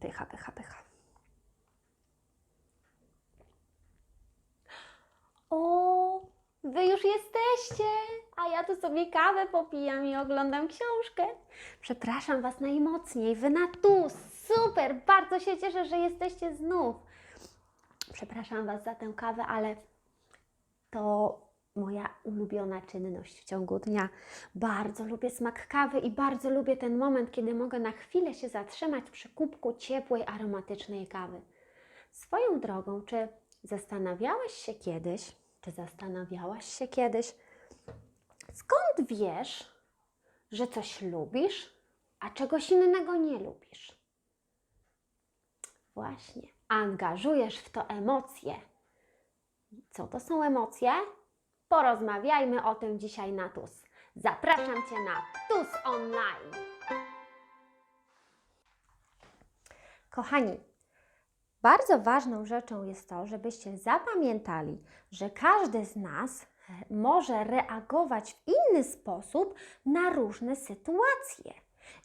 Pycha, pycha, pycha. O, wy już jesteście, a ja tu sobie kawę popijam i oglądam książkę. Przepraszam Was najmocniej, wy na tu, super, bardzo się cieszę, że jesteście znów. Przepraszam Was za tę kawę, ale to moja ulubiona czynność w ciągu dnia. Bardzo lubię smak kawy i bardzo lubię ten moment, kiedy mogę na chwilę się zatrzymać przy kubku ciepłej, aromatycznej kawy. Swoją drogą, czy zastanawiałeś się kiedyś, czy zastanawiałaś się kiedyś, skąd wiesz, że coś lubisz, a czegoś innego nie lubisz? Właśnie, angażujesz w to emocje. Co to są emocje? Porozmawiajmy o tym dzisiaj na TUS. Zapraszam Cię na TUS Online. Kochani, bardzo ważną rzeczą jest to, żebyście zapamiętali, że każdy z nas e, może reagować w inny sposób na różne sytuacje.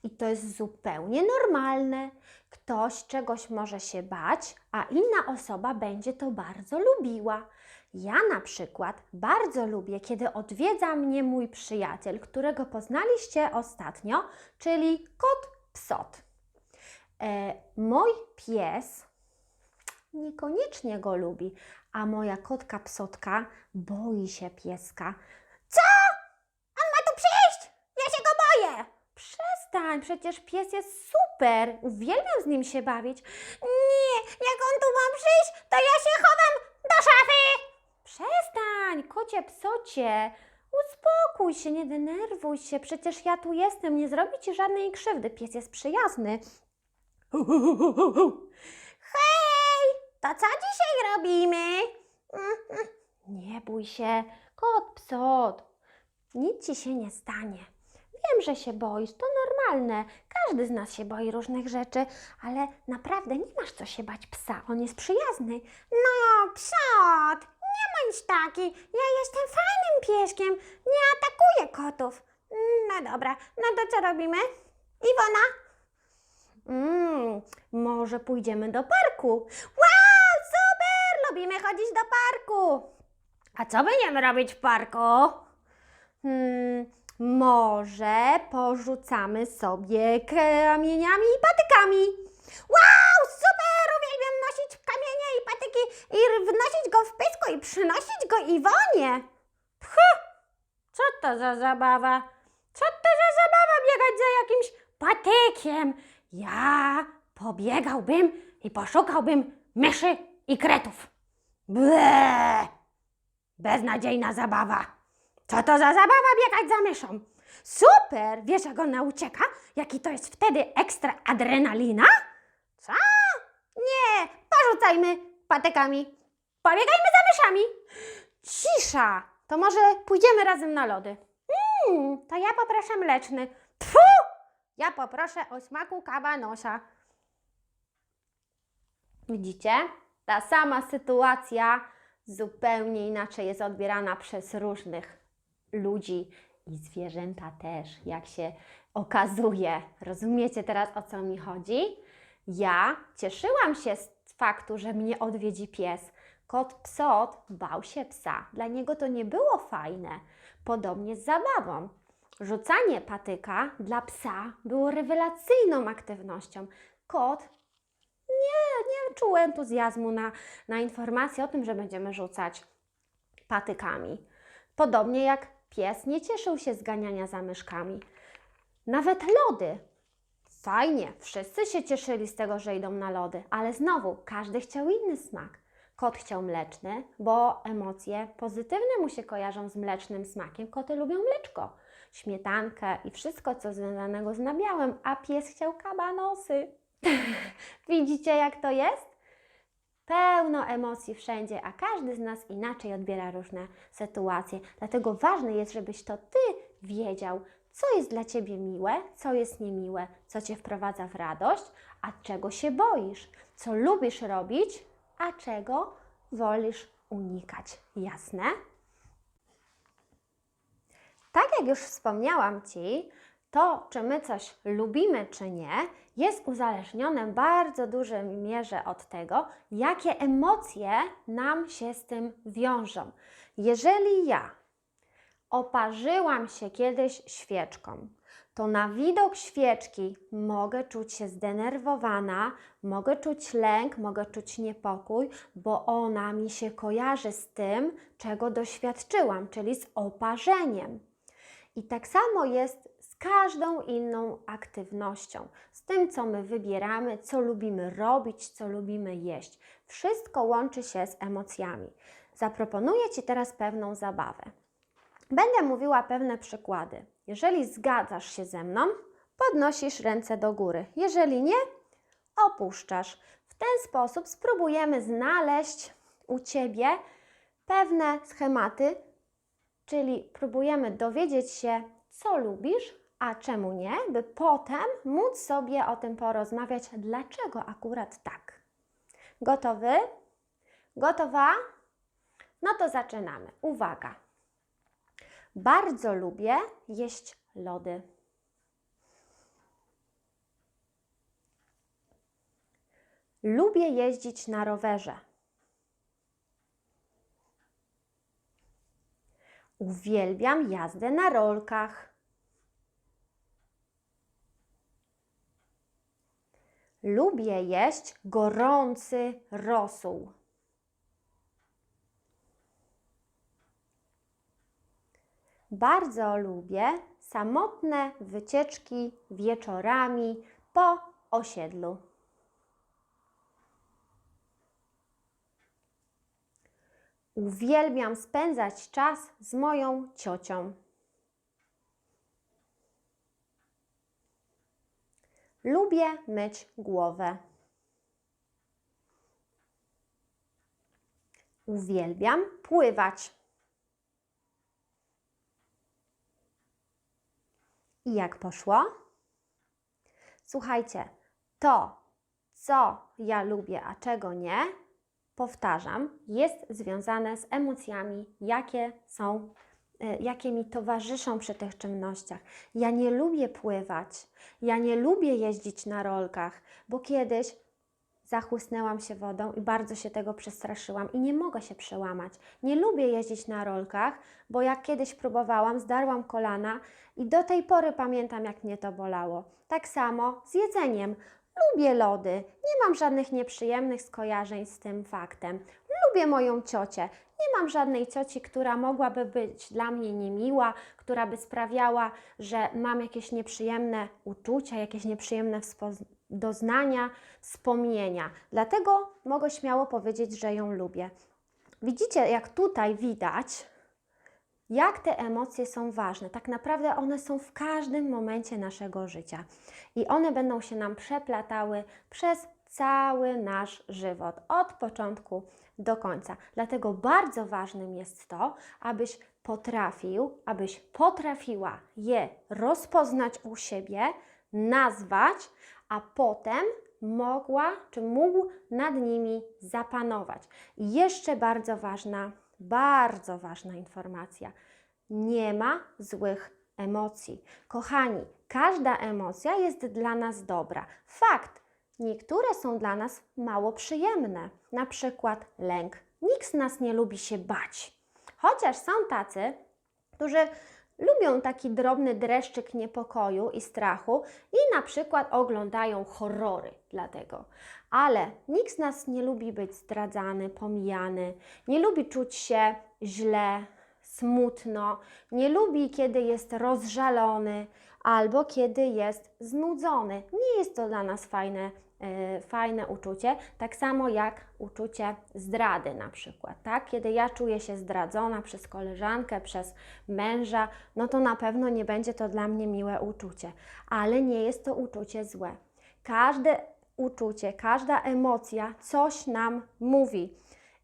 I to jest zupełnie normalne. Ktoś czegoś może się bać, a inna osoba będzie to bardzo lubiła. Ja na przykład bardzo lubię, kiedy odwiedza mnie mój przyjaciel, którego poznaliście ostatnio, czyli kot Psot. E, mój pies niekoniecznie go lubi, a moja kotka Psotka boi się pieska. Co? On ma tu przyjść! Ja się go boję! Przestań, przecież pies jest super. Uwielbiam z nim się bawić. Nie, jak on tu ma przyjść, to ja się chowam do szafy! Kocie psocie. Uspokój się, nie denerwuj się. Przecież ja tu jestem, nie zrobi ci żadnej krzywdy. Pies jest przyjazny. Hej, to co dzisiaj robimy? Nie bój się, kot psot. Nic ci się nie stanie. Wiem, że się boisz, to normalne. Każdy z nas się boi różnych rzeczy, ale naprawdę nie masz co się bać psa. On jest przyjazny. No, psot, bądź taki. Ja jestem fajnym pieskiem. Nie atakuję kotów. No dobra, no to co robimy? Iwona? Mm, może pójdziemy do parku. Wow, super! Lubimy chodzić do parku. A co będziemy robić w parku? Hmm, może porzucamy sobie kamieniami i patykami. Wow, super! Uwielbiam nosić kamienie i patyki i wnosić go w i przynosić go Iwonie. Pch, co to za zabawa? Co to za zabawa biegać za jakimś patykiem? Ja pobiegałbym i poszukałbym myszy i kretów. Ble! Beznadziejna zabawa. Co to za zabawa biegać za myszą? Super! Wiesz, jak ona ucieka? Jaki to jest wtedy ekstra adrenalina? Co? Nie, porzucajmy patykami. Pobiegajmy za myszami. Cisza! To może pójdziemy razem na lody. Mm, to ja poproszę mleczny. Tfu! Ja poproszę o smaku kabanosa. Widzicie? Ta sama sytuacja zupełnie inaczej jest odbierana przez różnych ludzi i zwierzęta też, jak się okazuje. Rozumiecie teraz o co mi chodzi? Ja cieszyłam się z faktu, że mnie odwiedzi pies. Kot psot bał się psa. Dla niego to nie było fajne. Podobnie z zabawą. Rzucanie patyka dla psa było rewelacyjną aktywnością. Kot nie, nie czuł entuzjazmu na, na informację o tym, że będziemy rzucać patykami. Podobnie jak pies nie cieszył się z ganiania za myszkami. Nawet lody. Fajnie, wszyscy się cieszyli z tego, że idą na lody, ale znowu każdy chciał inny smak. Kot chciał mleczny, bo emocje pozytywne mu się kojarzą z mlecznym smakiem. Koty lubią mleczko, śmietankę i wszystko, co związanego z nabiałem, a pies chciał kabanosy. Widzicie, jak to jest? Pełno emocji wszędzie, a każdy z nas inaczej odbiera różne sytuacje. Dlatego ważne jest, żebyś to Ty wiedział, co jest dla Ciebie miłe, co jest niemiłe, co Cię wprowadza w radość, a czego się boisz, co lubisz robić, a czego wolisz unikać. Jasne? Tak jak już wspomniałam Ci, To, czy my coś lubimy, czy nie, jest uzależnione w bardzo dużej mierze od tego, jakie emocje nam się z tym wiążą. Jeżeli ja oparzyłam się kiedyś świeczką, to na widok świeczki mogę czuć się zdenerwowana, mogę czuć lęk, mogę czuć niepokój, bo ona mi się kojarzy z tym, czego doświadczyłam, czyli z oparzeniem. I tak samo jest z każdą inną aktywnością, z tym, co my wybieramy, co lubimy robić, co lubimy jeść. Wszystko łączy się z emocjami. Zaproponuję Ci teraz pewną zabawę. Będę mówiła pewne przykłady. Jeżeli zgadzasz się ze mną, podnosisz ręce do góry. Jeżeli nie, opuszczasz. W ten sposób spróbujemy znaleźć u Ciebie pewne schematy, czyli próbujemy dowiedzieć się, co lubisz, a czemu nie, by potem móc sobie o tym porozmawiać, dlaczego akurat tak. Gotowy? Gotowa? No to zaczynamy. Uwaga. Bardzo lubię jeść lody. Lubię jeździć na rowerze. Uwielbiam jazdę na rolkach. Lubię jeść gorący rosół. Bardzo lubię samotne wycieczki wieczorami po osiedlu. Uwielbiam spędzać czas z moją ciocią. Lubię myć głowę. Uwielbiam pływać. I jak poszło? Słuchajcie, to, co ja lubię, a czego nie, powtarzam, jest związane z emocjami, jakie są, y, jakie mi towarzyszą przy tych czynnościach. Ja nie lubię pływać, ja nie lubię jeździć na rolkach, bo kiedyś zachłysnęłam się wodą i bardzo się tego przestraszyłam i nie mogę się przełamać. Nie lubię jeździć na rolkach, bo jak kiedyś próbowałam, zdarłam kolana i do tej pory pamiętam, jak mnie to bolało. Tak samo z jedzeniem. Lubię lody, nie mam żadnych nieprzyjemnych skojarzeń z tym faktem. Lubię moją ciocię. Nie mam żadnej cioci, która mogłaby być dla mnie niemiła, która by sprawiała, że mam jakieś nieprzyjemne uczucia, jakieś nieprzyjemne wspo- doznania, wspomnienia. Dlatego mogę śmiało powiedzieć, że ją lubię. Widzicie, jak tutaj widać, jak te emocje są ważne. Tak naprawdę one są w każdym momencie naszego życia i one będą się nam przeplatały przez cały nasz żywot, od początku do końca. Dlatego bardzo ważnym jest to, abyś potrafił, abyś potrafiła je rozpoznać u siebie, nazwać, a potem mogła czy mógł nad nimi zapanować. I jeszcze bardzo ważna, bardzo ważna informacja. Nie ma złych emocji. Kochani, każda emocja jest dla nas dobra. Fakt, niektóre są dla nas mało przyjemne, na przykład lęk. Nikt z nas nie lubi się bać. Chociaż są tacy, którzy lubią taki drobny dreszczyk niepokoju i strachu i na przykład oglądają horrory dlatego. Ale nikt z nas nie lubi być zdradzany, pomijany, nie lubi czuć się źle, smutno, nie lubi, kiedy jest rozżalony albo kiedy jest znudzony. Nie jest to dla nas fajne, fajne uczucie, tak samo jak uczucie zdrady na przykład, tak? Kiedy ja czuję się zdradzona przez koleżankę, przez męża, no to na pewno nie będzie to dla mnie miłe uczucie, ale nie jest to uczucie złe. Każde uczucie, każda emocja coś nam mówi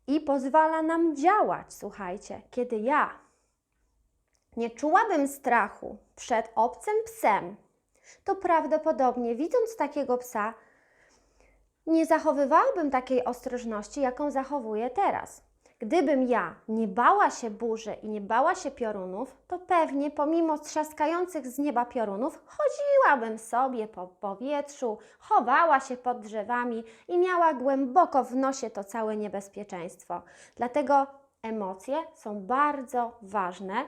i pozwala nam działać. Słuchajcie, kiedy ja nie czułabym strachu przed obcym psem, to prawdopodobnie widząc takiego psa, nie zachowywałabym takiej ostrożności, jaką zachowuję teraz. Gdybym ja nie bała się burzy i nie bała się piorunów, to pewnie pomimo trzaskających z nieba piorunów chodziłabym sobie po powietrzu, chowała się pod drzewami i miała głęboko w nosie to całe niebezpieczeństwo. Dlatego emocje są bardzo ważne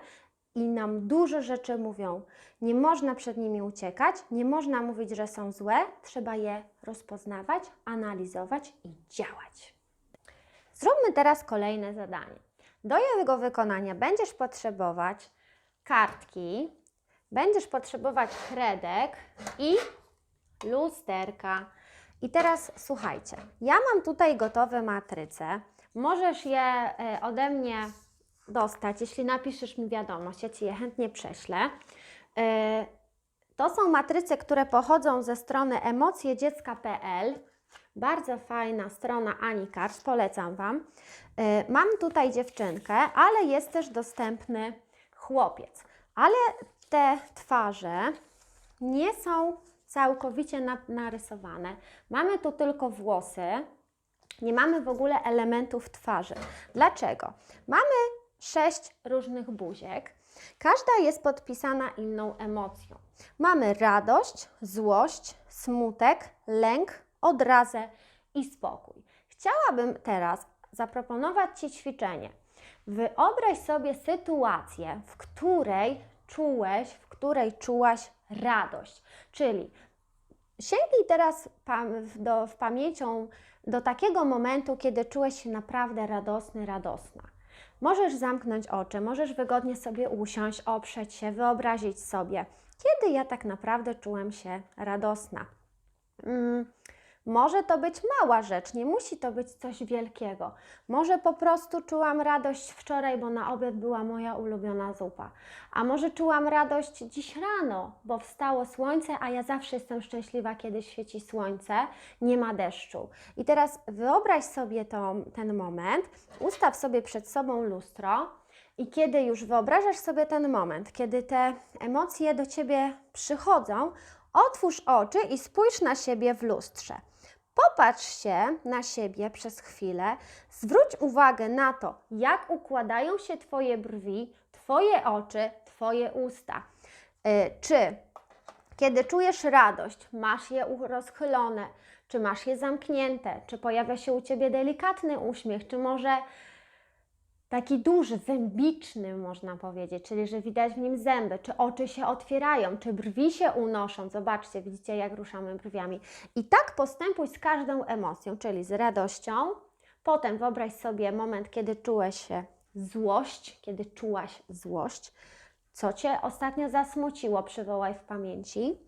i nam dużo rzeczy mówią. Nie można przed nimi uciekać, nie można mówić, że są złe, trzeba je rozpoznawać, analizować i działać. Zróbmy teraz kolejne zadanie. Do jego wykonania będziesz potrzebować kartki, będziesz potrzebować kredek i lusterka. I teraz słuchajcie, ja mam tutaj gotowe matryce. Możesz je e, ode mnie dostać, jeśli napiszesz mi wiadomość, ja Ci je chętnie prześlę. E, To są matryce, które pochodzą ze strony emocjedziecka.pl. Bardzo fajna strona Ani Kars, polecam Wam. E, Mam tutaj dziewczynkę, ale jest też dostępny chłopiec. Ale te twarze nie są całkowicie na- narysowane. Mamy tu tylko włosy, nie mamy w ogóle elementów twarzy. Dlaczego? Mamy sześć różnych buziek. Każda jest podpisana inną emocją. Mamy radość, złość, smutek, lęk, odrazę i spokój. Chciałabym teraz zaproponować Ci ćwiczenie. Wyobraź sobie sytuację, w której czułeś, w której czułaś radość. Czyli sięgnij teraz do, w pamięcią do takiego momentu, kiedy czułeś się naprawdę radosny, radosna. Możesz zamknąć oczy, możesz wygodnie sobie usiąść, oprzeć się, wyobrazić sobie, kiedy ja tak naprawdę czułem się radosna. Mm, może to być mała rzecz, nie musi to być coś wielkiego. Może po prostu czułam radość wczoraj, bo na obiad była moja ulubiona zupa. A może czułam radość dziś rano, bo wstało słońce, a ja zawsze jestem szczęśliwa, kiedy świeci słońce, nie ma deszczu. I teraz wyobraź sobie to, ten moment, ustaw sobie przed sobą lustro. I kiedy już wyobrażasz sobie ten moment, kiedy te emocje do ciebie przychodzą, otwórz oczy i spójrz na siebie w lustrze. Popatrz się na siebie przez chwilę, zwróć uwagę na to, jak układają się Twoje brwi, Twoje oczy, Twoje usta. Y, Czy kiedy czujesz radość, masz je rozchylone, czy masz je zamknięte, czy pojawia się u Ciebie delikatny uśmiech, czy może taki duży, zębiczny można powiedzieć, czyli że widać w nim zęby, czy oczy się otwierają, czy brwi się unoszą. Zobaczcie, widzicie jak ruszamy brwiami. I tak postępuj z każdą emocją, czyli z radością. Potem wyobraź sobie moment, kiedy czułeś się złość, kiedy czułaś złość. Co Cię ostatnio zasmuciło, przywołaj w pamięci.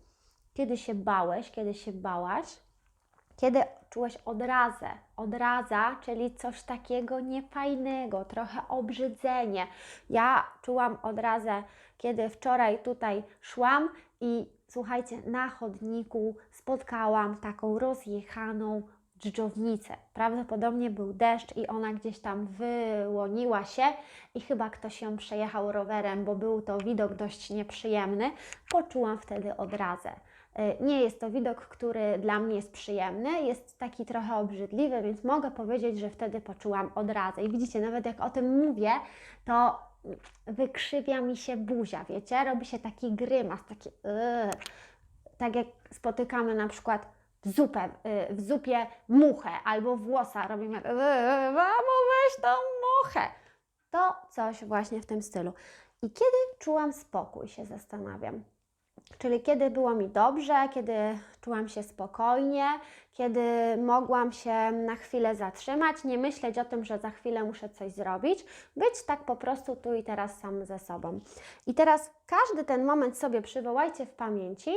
Kiedy się bałeś, kiedy się bałaś. Kiedy czułeś odrazę, odraza, czyli coś takiego niefajnego, trochę obrzydzenie. Ja czułam odrazę, kiedy wczoraj tutaj szłam i słuchajcie, na chodniku spotkałam taką rozjechaną dżdżownicę. Prawdopodobnie był deszcz i ona gdzieś tam wyłoniła się i chyba ktoś ją przejechał rowerem, bo był to widok dość nieprzyjemny. Poczułam wtedy odrazę. Y, Nie jest to widok, który dla mnie jest przyjemny, jest taki trochę obrzydliwy, więc mogę powiedzieć, że wtedy poczułam odrazę. I widzicie, nawet jak o tym mówię, to wykrzywia mi się buzia, wiecie? Robi się taki grymas, taki yy. tak jak spotykamy na przykład w zupę, yy, w zupie muchę albo włosa, robimy yy, mamo weź tą muchę. To coś właśnie w tym stylu. I kiedy czułam spokój, się zastanawiam. Czyli kiedy było mi dobrze, kiedy czułam się spokojnie, kiedy mogłam się na chwilę zatrzymać, nie myśleć o tym, że za chwilę muszę coś zrobić, być tak po prostu tu i teraz sam ze sobą. I teraz każdy ten moment sobie przywołajcie w pamięci,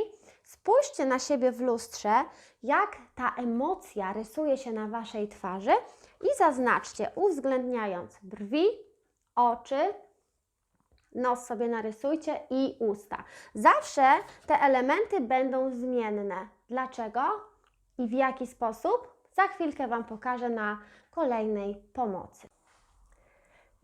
spójrzcie na siebie w lustrze, jak ta emocja rysuje się na Waszej twarzy i zaznaczcie, uwzględniając brwi, oczy, nos sobie narysujcie i usta. Zawsze te elementy będą zmienne. Dlaczego i w jaki sposób? Za chwilkę Wam pokażę na kolejnej pomocy.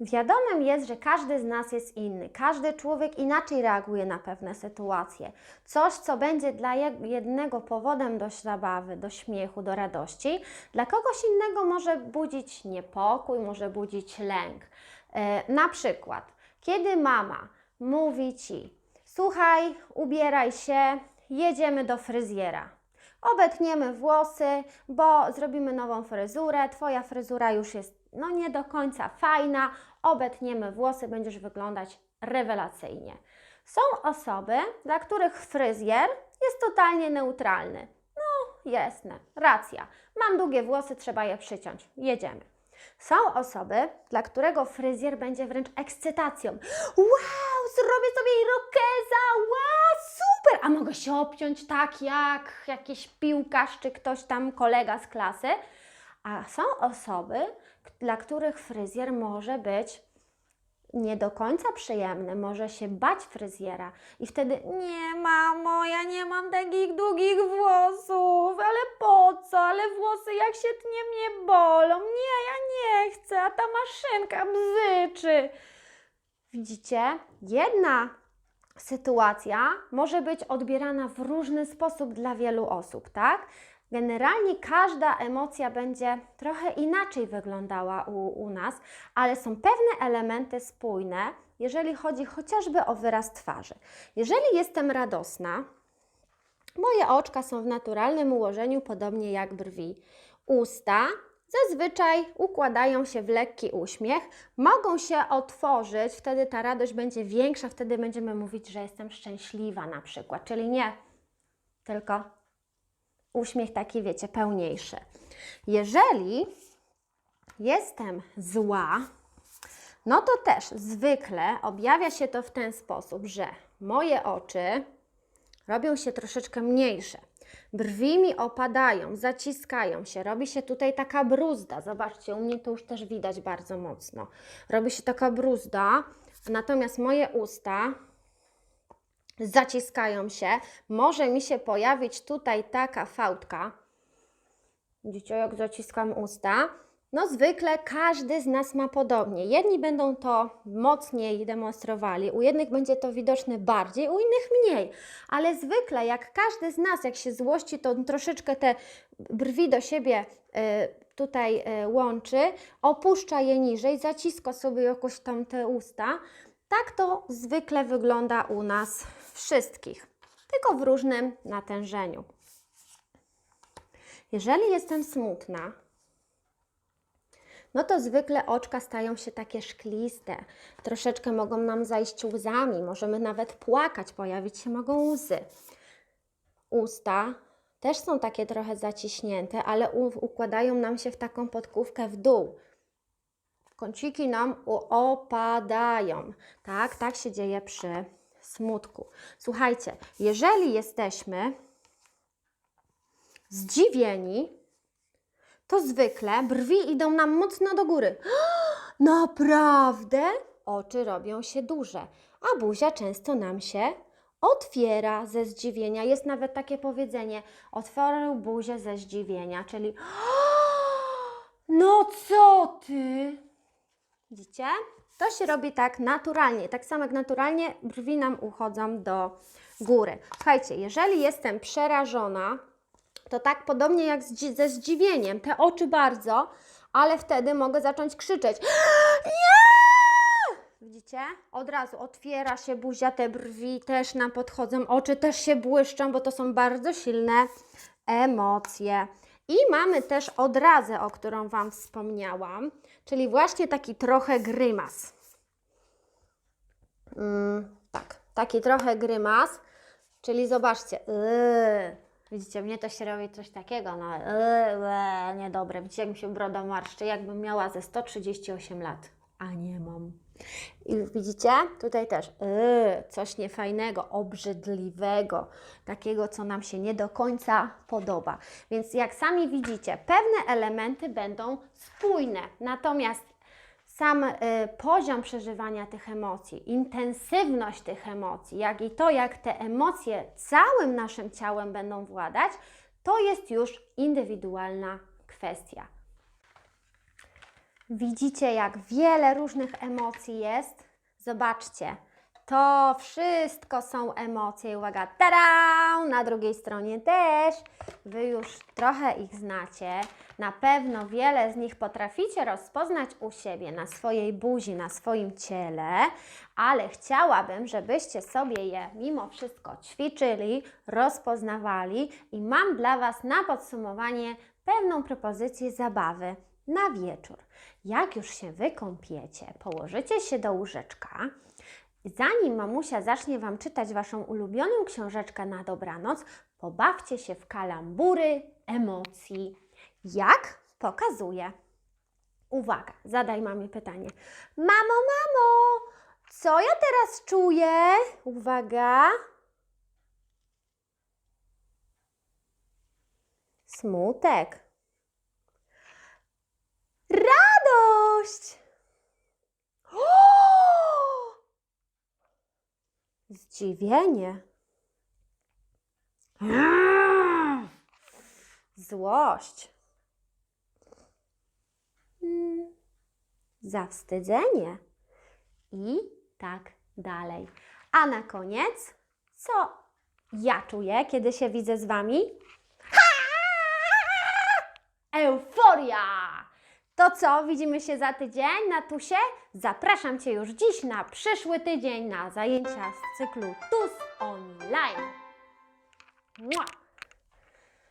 Wiadomym jest, że każdy z nas jest inny. Każdy człowiek inaczej reaguje na pewne sytuacje. Coś, co będzie dla je- jednego powodem do zabawy, do śmiechu, do radości, dla kogoś innego może budzić niepokój, może budzić lęk. E, na przykład, kiedy mama mówi ci: Słuchaj, ubieraj się, jedziemy do fryzjera. Obetniemy włosy, bo zrobimy nową fryzurę. Twoja fryzura już jest no nie do końca fajna. Obetniemy włosy, będziesz wyglądać rewelacyjnie. Są osoby, dla których fryzjer jest totalnie neutralny. No, jasne, racja. Mam długie włosy, trzeba je przyciąć. Jedziemy. Są osoby, dla którego fryzjer będzie wręcz ekscytacją. Wow, zrobię sobie irokeza, wow, super! A mogę się obciąć tak jak jakiś piłkarz czy ktoś tam kolega z klasy. A są osoby, dla których fryzjer może być nie do końca przyjemny, może się bać fryzjera i wtedy nie mamo, ja nie mam takich długich włosów, ale po co, ale włosy jak się tnie mnie bolą, nie, ja nie chcę, a ta maszynka bzyczy. Widzicie, jedna sytuacja może być odbierana w różny sposób dla wielu osób, tak? Generalnie każda emocja będzie trochę inaczej wyglądała u, u nas, ale są pewne elementy spójne, jeżeli chodzi chociażby o wyraz twarzy. Jeżeli jestem radosna, moje oczka są w naturalnym ułożeniu, podobnie jak brwi. Usta zazwyczaj układają się w lekki uśmiech, mogą się otworzyć, wtedy ta radość będzie większa, wtedy będziemy mówić, że jestem szczęśliwa na przykład, czyli nie tylko uśmiech taki, wiecie, pełniejszy. Jeżeli jestem zła, no to też zwykle objawia się to w ten sposób, że moje oczy robią się troszeczkę mniejsze. Brwi mi opadają, zaciskają się, robi się tutaj taka bruzda. Zobaczcie, u mnie to już też widać bardzo mocno. Robi się taka bruzda, natomiast moje usta zaciskają się. Może mi się pojawić tutaj taka fałdka. Widzicie, jak zaciskam usta? No zwykle każdy z nas ma podobnie. Jedni będą to mocniej demonstrowali, u jednych będzie to widoczne bardziej, u innych mniej. Ale zwykle jak każdy z nas, jak się złości, to troszeczkę te brwi do siebie e, tutaj e, łączy, opuszcza je niżej, zaciska sobie jakoś tam te usta. Tak to zwykle wygląda u nas wszystkich, tylko w różnym natężeniu. Jeżeli jestem smutna, no to zwykle oczka stają się takie szkliste, troszeczkę mogą nam zajść łzami, możemy nawet płakać, pojawić się mogą łzy. Usta też są takie trochę zaciśnięte, ale układają nam się w taką podkówkę w dół. Kąciki nam opadają. Tak, tak się dzieje przy smutku. Słuchajcie, jeżeli jesteśmy zdziwieni, to zwykle brwi idą nam mocno do góry. Naprawdę? Oczy robią się duże, a buzia często nam się otwiera ze zdziwienia. Jest nawet takie powiedzenie: otworzył buzię ze zdziwienia, czyli no co ty? Widzicie? To się robi tak naturalnie. Tak samo jak naturalnie brwi nam uchodzą do góry. Słuchajcie, jeżeli jestem przerażona, to tak podobnie jak ze zdziwieniem, te oczy bardzo, ale wtedy mogę zacząć krzyczeć. Nie! Widzicie? Od razu otwiera się buzia, te brwi też nam podchodzą, oczy też się błyszczą, bo to są bardzo silne emocje. I mamy też odrazę, o którą Wam wspomniałam, czyli właśnie taki trochę grymas. Mm, tak, taki trochę grymas, czyli zobaczcie, yy, widzicie, mnie to się robi coś takiego, no yy, niedobre, widzicie, jak mi się broda marszczy, jakbym miała ze 138 lat, a nie mam. I widzicie, tutaj też yy, coś niefajnego, obrzydliwego, takiego, co nam się nie do końca podoba. Więc jak sami widzicie, pewne elementy będą spójne, natomiast sam y, poziom przeżywania tych emocji, intensywność tych emocji, jak i to, jak te emocje całym naszym ciałem będą władać, to jest już indywidualna kwestia. Widzicie, jak wiele różnych emocji jest? Zobaczcie, to wszystko są emocje. Uwaga, tada! Na drugiej stronie też. Wy już trochę ich znacie. Na pewno wiele z nich potraficie rozpoznać u siebie, na swojej buzi, na swoim ciele, ale chciałabym, żebyście sobie je mimo wszystko ćwiczyli, rozpoznawali i mam dla Was na podsumowanie pewną propozycję zabawy na wieczór. Jak już się wykąpiecie, położycie się do łóżeczka, zanim mamusia zacznie Wam czytać Waszą ulubioną książeczkę na dobranoc, pobawcie się w kalambury emocji. Jak? Pokazuję. Uwaga, zadaj mamie pytanie. Mamo, mamo, co ja teraz czuję? Uwaga. Smutek. Radość. O! Zdziwienie. Złość. Mm, Zawstydzenie. I tak dalej. A na koniec, co ja czuję, kiedy się widzę z Wami? Euforia! To co, widzimy się za tydzień na TUSie? Zapraszam Cię już dziś na przyszły tydzień na zajęcia z cyklu TUS Online. Mua!